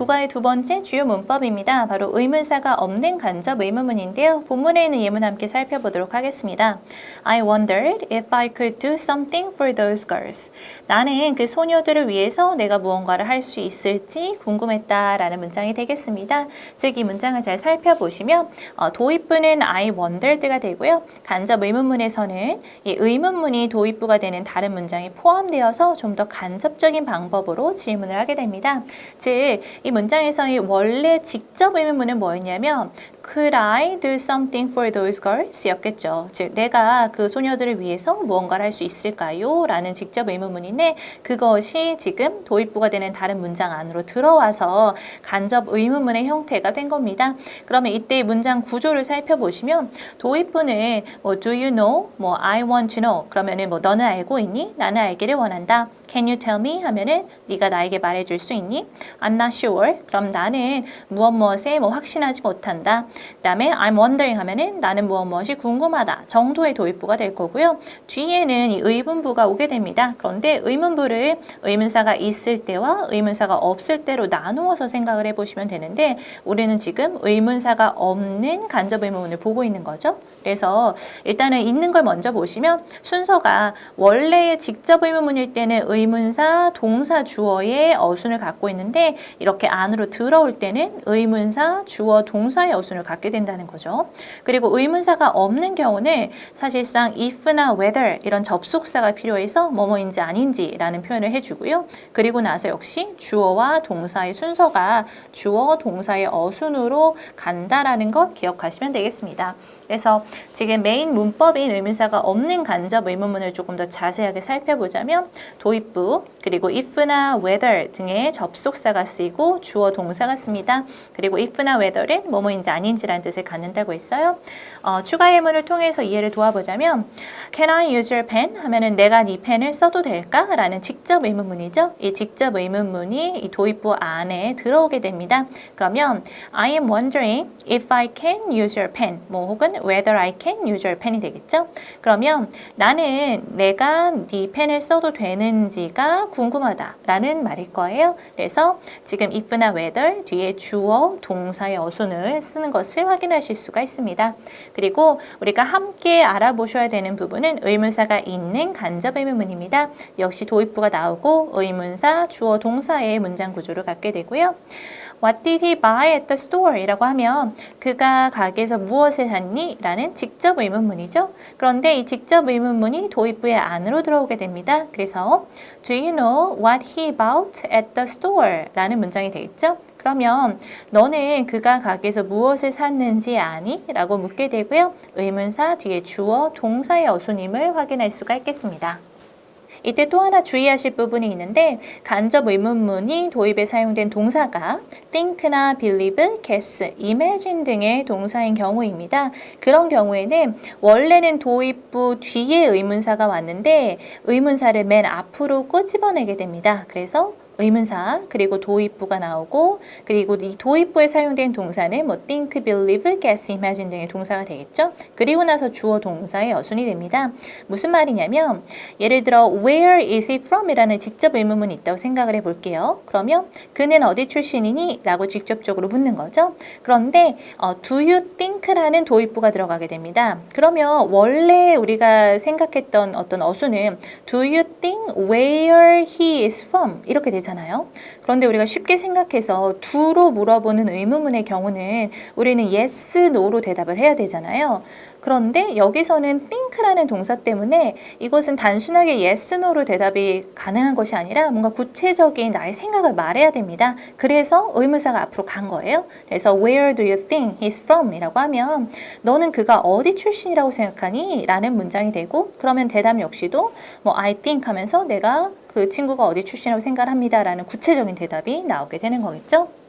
국어의 두 번째 주요 문법입니다. 바로 의문사가 없는 간접 의문문인데요. 본문에 있는 예문 함께 살펴보도록 하겠습니다. I wondered if I could do something for those girls. 나는 그 소녀들을 위해서 내가 무언가를 할 수 있을지 궁금했다라는 문장이 되겠습니다. 즉 이 문장을 잘 살펴보시면 어, 도입부는 I wondered가 되고요. 간접 의문문에서는 이 의문문이 도입부가 되는 다른 문장이 포함되어서 좀 더 간접적인 방법으로 질문을 하게 됩니다. 즉, 이 문장에서의 원래 직접 의문문은 뭐였냐면 Could I do something for those girls? 였겠죠. 즉, 내가 그 소녀들을 위해서 무언가를 할 수 있을까요? 라는 직접 의문문인데 그것이 지금 도입부가 되는 다른 문장 안으로 들어와서 간접 의문문의 형태가 된 겁니다. 그러면 이때 문장 구조를 살펴보시면 도입부는 뭐 do you know? 뭐 I want to know. 그러면은 뭐 너는 알고 있니? 나는 알기를 원한다. Can you tell me? 하면은 네가 나에게 말해줄 수 있니? I'm not sure. 그럼 나는 무엇 무엇에 뭐 확신하지 못한다. 그다음에 I'm wondering 하면은 나는 무엇 무엇이 궁금하다 정도의 도입부가 될 거고요. 뒤에는 이 의문부가 오게 됩니다. 그런데 의문부를 의문사가 있을 때와 의문사가 없을 때로 나누어서 생각을 해보시면 되는데 우리는 지금 의문사가 없는 간접 의문문을 보고 있는 거죠. 그래서 일단은 있는 걸 먼저 보시면 순서가 원래의 직접 의문문일 때는 의문사, 동사, 주어의 어순을 갖고 있는데 이렇게 안으로 들어올 때는 의문사, 주어, 동사의 어순을 갖게 된다는 거죠. 그리고 의문사가 없는 경우는 사실상 if나 whether 이런 접속사가 필요해서 뭐뭐인지 아닌지라는 표현을 해주고요. 그리고 나서 역시 주어와 동사의 순서가 주어, 동사의 어순으로 간다라는 것 기억하시면 되겠습니다. 그래서 지금 메인 문법인 의문사가 없는 간접 의문문을 조금 더 자세하게 살펴보자면 도입부 그리고 if나 whether 등의 접속사가 쓰이고 주어 동사가 씁니다. 그리고 if나 whether은 뭐뭐인지 아닌지라는 뜻을 갖는다고 했어요. 어, 추가 예문을 통해서 이해를 도와보자면 Can I use your pen? 하면은 내가 네 펜을 써도 될까? 라는 직접 의문문이죠. 이 직접 의문문이 이 도입부 안에 들어오게 됩니다. 그러면 I am wondering if I can use your pen. 뭐 혹은 whether I can use your pen이 되겠죠. 그러면 나는 내가 네 펜을 써도 되는지가 궁금하다라는 말일 거예요. 그래서 지금 if나 whether 뒤에 주어, 동사의 어순을 쓰는 것을 확인하실 수가 있습니다. 그리고 우리가 함께 알아보셔야 되는 부분 은 의문사가 있는 간접 의문문입니다. 역시 도입부가 나오고 의문사, 주어, 동사의 문장 구조를 갖게 되고요. What did he buy at the store? 이라고 하면 그가 가게에서 무엇을 샀니? 라는 직접 의문문이죠. 그런데 이 직접 의문문이 도입부의 안으로 들어오게 됩니다. 그래서 Do you know what he bought at the store? 라는 문장이 되겠죠. 그러면 너는 그가 가게에서 무엇을 샀는지 아니? 라고 묻게 되고요. 의문사 뒤에 주어, 동사의 어순임을 확인할 수가 있겠습니다. 이때 또 하나 주의하실 부분이 있는데 간접 의문문이 도입에 사용된 동사가 think나 believe, guess, imagine 등의 동사인 경우입니다. 그런 경우에는 원래는 도입부 뒤에 의문사가 왔는데 의문사를 맨 앞으로 꼬집어내게 됩니다. 그래서 의문사 그리고 도입부가 나오고 그리고 이 도입부에 사용된 동사는 뭐 think, believe, guess, imagine 등의 동사가 되겠죠. 그리고 나서 주어 동사의 어순이 됩니다. 무슨 말이냐면 예를 들어 where is he from? 이라는 직접 의문문이 있다고 생각을 해볼게요. 그러면 그는 어디 출신이니? 라고 직접적으로 묻는 거죠. 그런데 어, do you think라는 도입부가 들어가게 됩니다. 그러면 원래 우리가 생각했던 어떤 어순은 do you think where he is from? 이렇게 되잖아요. 되잖아요. 그런데 우리가 쉽게 생각해서 두로 물어보는 의문문의 경우는 우리는 yes, no로 대답을 해야 되잖아요. 그런데 여기서는 think라는 동사 때문에 이것은 단순하게 yes, no로 대답이 가능한 것이 아니라 뭔가 구체적인 나의 생각을 말해야 됩니다. 그래서 의문사가 앞으로 간 거예요. 그래서 where do you think he's from? 이라고 하면 너는 그가 어디 출신이라고 생각하니? 라는 문장이 되고 그러면 대답 역시도 뭐 I think 하면서 내가 그 친구가 어디 출신이라고 생각합니다. 라는 구체적인 대답이 나오게 되는 거겠죠.